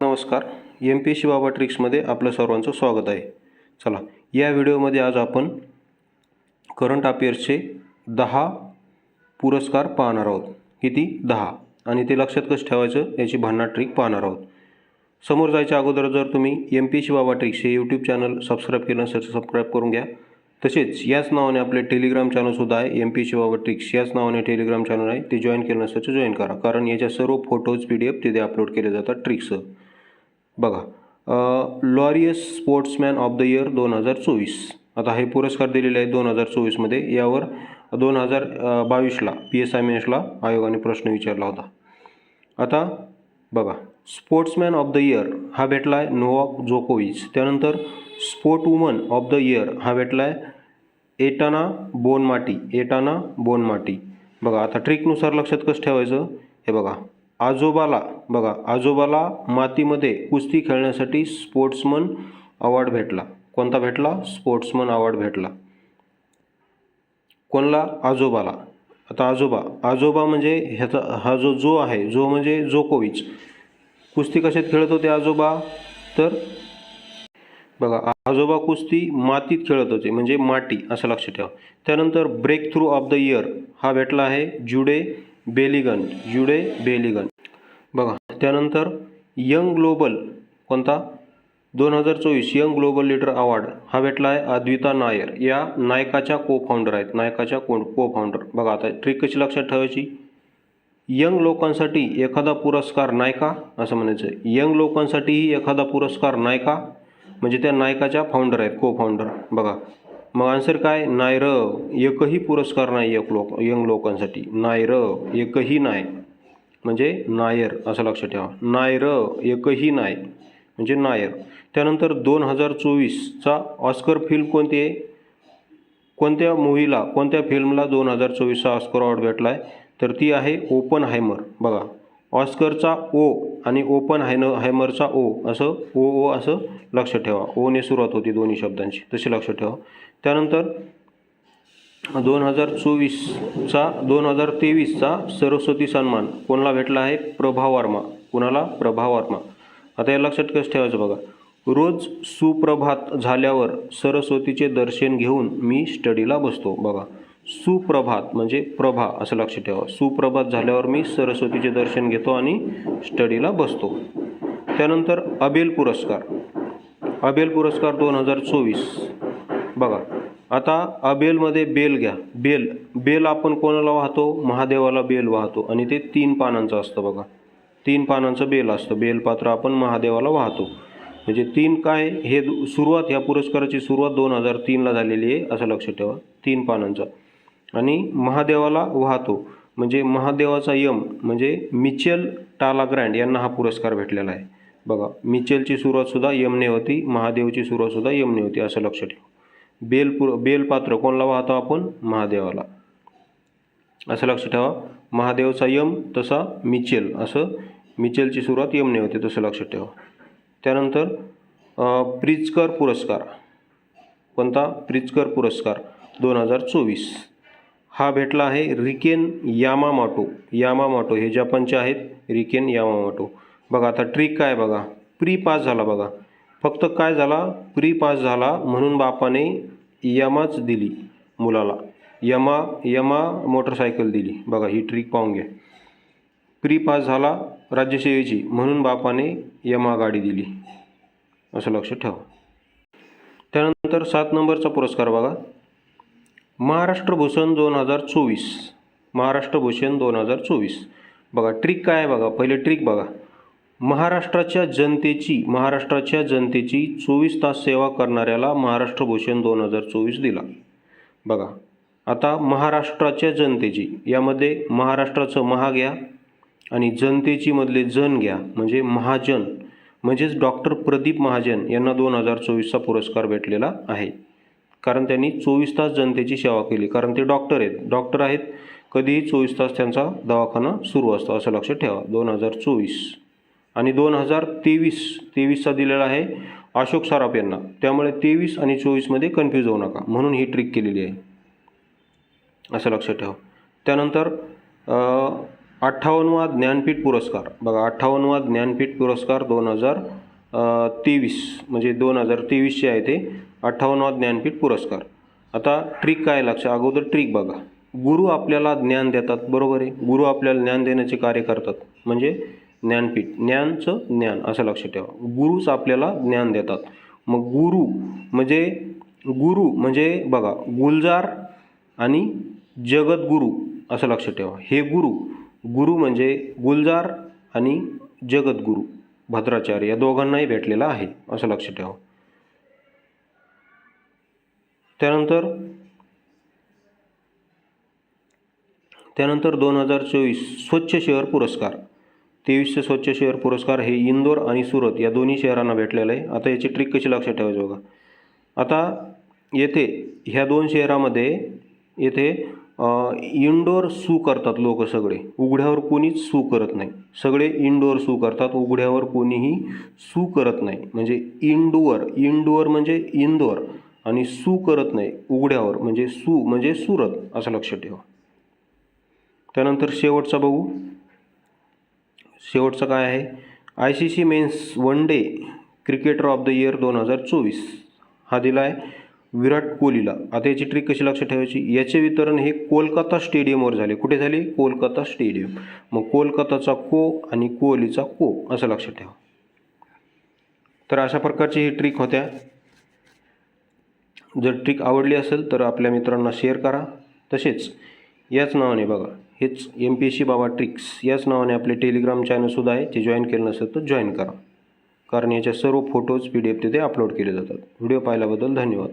नमस्कार. M P C बाबा ट्रिक्समध्ये आपलं सर्वांचं स्वागत आहे. चला या व्हिडिओमध्ये आज आपण करंट अफेअर्सचे दहा पुरस्कार पाहणार आहोत. किती? दहा. आणि ते लक्षात कसं ठेवायचं? याची भन्नाट ट्रिक पाहणार आहोत. समोर जायच्या अगोदर जर तुम्ही M P C Baba tricks हे यूट्यूब चॅनल सबस्क्राईब केलं नसेल तर सबस्क्राईब करून घ्या. तसेच याच नावाने आपले टेलिग्राम चॅनलसुद्धा आहे. M P C Baba tricks याच नावाने टेलिग्राम चॅनल आहे. ते जॉईन केलं नसेल तर जॉईन करा. कारण याच्या सर्व फोटोज पी डी एफ तिथे अपलोड केले जातात ट्रिक्सचं बघा Laureus sportsman of the year दोन हजार चोवीस. आता हे पुरस्कार दिलेले आहेत दोन हजार चोवीसमध्ये यावर दोन हजार बावीसला पी एस आय मेन्सला आयोगाने प्रश्न विचारला होता. आता बघा स्पोर्ट्समॅन ऑफ द इयर हा भेटला आहे नोवाक जोकोविच. त्यानंतर sport woman of the year हा भेटला आहे एटाना बोनमाटी. एटाना बोनमाटी. बघा आता ट्रिकनुसार लक्षात कसं ठेवायचं? हे बघा. आजोबाला बघा आजोबाला मातीमध्ये कुस्ती खेळण्यासाठी स्पोर्ट्समन अवॉर्ड भेटला. कोणता भेटला? स्पोर्ट्समन अवॉर्ड भेटला. कोणला? आजोबाला. आता आजोबा आजोबा म्हणजे ह्याचा हा जो जो आहे जो म्हणजे जोकोविच. कुस्ती कशात खेळत होते आजोबा? तर बघा आजोबा कुस्ती मातीत खेळत होते म्हणजे माती असं लक्षात ठेवा. त्यानंतर breakthrough of the year हा भेटला आहे जुडे बेलिगन जुडे बेलिगन. बघा त्यानंतर यंग ग्लोबल कोणता? दोन हजार चोवीस यंग ग्लोबल लीडर अवॉर्ड. हा भेटला आहे अद्विता नायर. या नायकाच्या को फाउंडर आहेत. नायकाच्या को को फाउंडर बघा आता ट्रिक कशी लक्षात ठेवायची? यंग लोकांसाठी एखादा पुरस्कार नायका असं म्हणायचं. यंग लोकांसाठीही एखादा पुरस्कार नायका म्हणजे त्या नायकाच्या फाउंडर आहेत को फाउंडर बघा मग आन्सर काय? नायर एकही पुरस्कार नाही एक लोक यंग लोकांसाठी. नायर एकही नाही. म्हणजे नायर असं लक्षात ठेवा. नायर एकही नाही. म्हणजे नायर. त्यानंतर दोन हजार चोवीसचा ऑस्कर फिल्म कोणती आहे? कोणत्या मूवीला कोणत्या फिल्मला दोन हजार चोवीसचा ऑस्कर अवॉर्ड भेटला आहे तर ती आहे ओपन हायमर बघा. ऑस्करचा ओ आणि ओपन हायन हायमरचा ओ असं ओ ओ असं लक्षात ठेवा. ओने सुरुवात होती दोन्ही शब्दांची. तशी लक्षात ठेवा. त्यानंतर दोन हजार चोवीसचा दोन हजार तेवीसचा सरस्वती सन्मान कोणाला भेटला आहे? प्रभा वर्मा. कुणाला? प्रभा वर्मा. आता या लक्षात कसं ठेवायचं बघा. रोज सुप्रभात झाल्यावर सरस्वतीचे दर्शन घेऊन मी स्टडीला बसतो बघा. सुप्रभात म्हणजे प्रभा असं लक्षात ठेवा. सुप्रभात झाल्यावर मी सरस्वतीचे दर्शन घेतो आणि स्टडीला बसतो. त्यानंतर अबेल पुरस्कार. अबेल पुरस्कार दोन हजार चोवीस. बघा. आता अबेलमध्ये बेल घ्या. बेल. बेल आपण कोणाला वाहतो? महादेवाला बेल वाहतो. आणि ते तीन पानांचं असतं बघा. तीन पानांचं बेल असतं. बेलपात्र आपण महादेवाला वाहतो. म्हणजे तीन काय? हे दु- सुरुवात ह्या पुरस्काराची सुरुवात दोन हजार तीनला झालेली आहे असं लक्षात ठेवा. तीन पानांचा. आणि महादेवाला वाहतो. म्हणजे महादेवाचा यम म्हणजे मिचेल टाला ग्रँड यांना हा पुरस्कार भेटलेला आहे. बघा मिचेलची सुरुवातसुद्धा यमने होती महादेवची सुरुवातसुद्धा यमने होती असं लक्षात ठेवा. बेलपुर बेलपात्र कोणला वाहतो आपण? महादेवाला. असं लक्षात ठेवा. महादेवचा यम तसा मिचेल. असं मिचेलची सुरुवात यमने होते तसं लक्षात ठेवा. त्यानंतर प्रिचकर पुरस्कार. कोणता? प्रिचकर पुरस्कार दोन हजार चोवीस. हा भेटला आहे रिकेन यामामाटो. यामामाटो हे जपानचे आहेत. Riken Yamamoto. बघा आता ट्रिक काय बघा. प्री पास झाला बघा. फक्त काय झाला? प्री पास झाला म्हणून बापाने यमाच दिली मुलाला. यमा यमा मोटरसायकल दिली. बघा ही ट्रिक पाहून घ्या. प्री पास झाला राज्यसेवेची म्हणून बापाने यमा गाडी दिली. असं लक्ष ठेवा. त्यानंतर सात नंबरचा पुरस्कार बघा. महाराष्ट्र भूषण दोन हजार चोवीस. महाराष्ट्र भूषण दोन हजार चोवीस. बघा ट्रिक काय आहे बघा? पहिले ट्रिक बघा. महाराष्ट्राच्या जनतेची महाराष्ट्राच्या जनतेची चोवीस तास सेवा करणाऱ्याला महाराष्ट्र भूषण दोन हजार चोवीस दिला. बघा आता महाराष्ट्राच्या जनतेची यामध्ये महाराष्ट्राचं महा घ्या आणि जनतेची मधले जन घ्या म्हणजे महाजन म्हणजेच डॉक्टर प्रदीप महाजन यांना दोन हजार चोवीसचा पुरस्कार भेटलेला आहे. कारण त्यांनी चोवीस तास जनतेची सेवा केली कारण ते डॉक्टर आहेत. डॉक्टर आहेत कधीही चोवीस तास त्यांचा दवाखाना सुरू असतो असं लक्षात ठेवा. दोन हजार चोवीस. आणि दोन हजार तेवीस तेवीसचा दिलेला आहे अशोक सराफ यांना. त्यामुळे तेवीस आणि चोवीसमध्ये कन्फ्यूज होऊ नका. म्हणून ही ट्रिक केलेली आहे. असं लक्षात ठेवा. त्यानंतर अठ्ठावन्नवा ज्ञानपीठ पुरस्कार. बघा अठ्ठावन्नवा ज्ञानपीठ पुरस्कार दोन हजार तेवीस म्हणजे दोन हजार तेवीसचे आहे ते अठ्ठावन्नवा ज्ञानपीठ पुरस्कार. आता ट्रिक काय लक्ष अगोदर ट्रिक बघा. गुरु आपल्याला ज्ञान देतात बरोबर आहे? गुरु आपल्याला ज्ञान देण्याचे कार्य करतात. म्हणजे ज्ञानपीठ. ज्ञानचं ज्ञान असं लक्षात ठेवा. गुरुच आपल्याला ज्ञान देतात. मग गुरु म्हणजे गुरु म्हणजे बघा गुलजार आणि जगद्गुरू असं लक्षात ठेवा. हे गुरु गुरु म्हणजे गुलजार आणि जगद्गुरू भद्राचार्य या दोघांनाही भेटलेला आहे असं लक्षात ठेवा. त्यानंतर त्यानंतर दोन हजार चोवीस स्वच्छ शहर पुरस्कार. तेवीसशे स्वच्छ शहर पुरस्कार हे इंदोर आणि सुरत या दोन्ही शहरांना भेटलेलं आहे. आता याची ट्रिक कशी लक्षात ठेवायची बघा. आता येथे ह्या दोन शहरामध्ये येथे इनडोअर सू करतात लोक सगळे. उघड्यावर कोणीच सू करत नाही. सगळे इनडोअर सू करतात उघड्यावर कोणीही सू करत नाही. म्हणजे इनडोअर इनडोअर म्हणजे इंदोर आणि सू करत नाही उघड्यावर म्हणजे सू म्हणजे सुरत असं लक्षात ठेवा. त्यानंतर शेवटचा बघू. शेवटचं काय आहे? I C C men's one day cricketer of the year दोन हजार चोवीस. हा दिला आहे विराट कोहलीला. आता याची ट्रिक कशी लक्षात ठेवायची? याचे वितरण हे कोलकाता स्टेडियमवर झाले. कुठे झाले? कोलकाता स्टेडियम. मग कोलकाताचा को आणि कोहलीचा को असं लक्षात ठेवा. तर अशा प्रकारची ही ट्रिक होत्या. जर ट्रिक आवडली असेल तर आपल्या मित्रांना शेअर करा. तसेच याच नावाने बघा. हेच M P S C Baba tricks याच नावाने आपले टेलिग्राम चॅनलसुद्धा आहे ते जॉईन केलं नसेल तर जॉईन करा. कारण याच्या सर्व फोटोज पी डी एफ तिथे अपलोड केले जातात. व्हिडिओ पाहिल्याबद्दल धन्यवाद.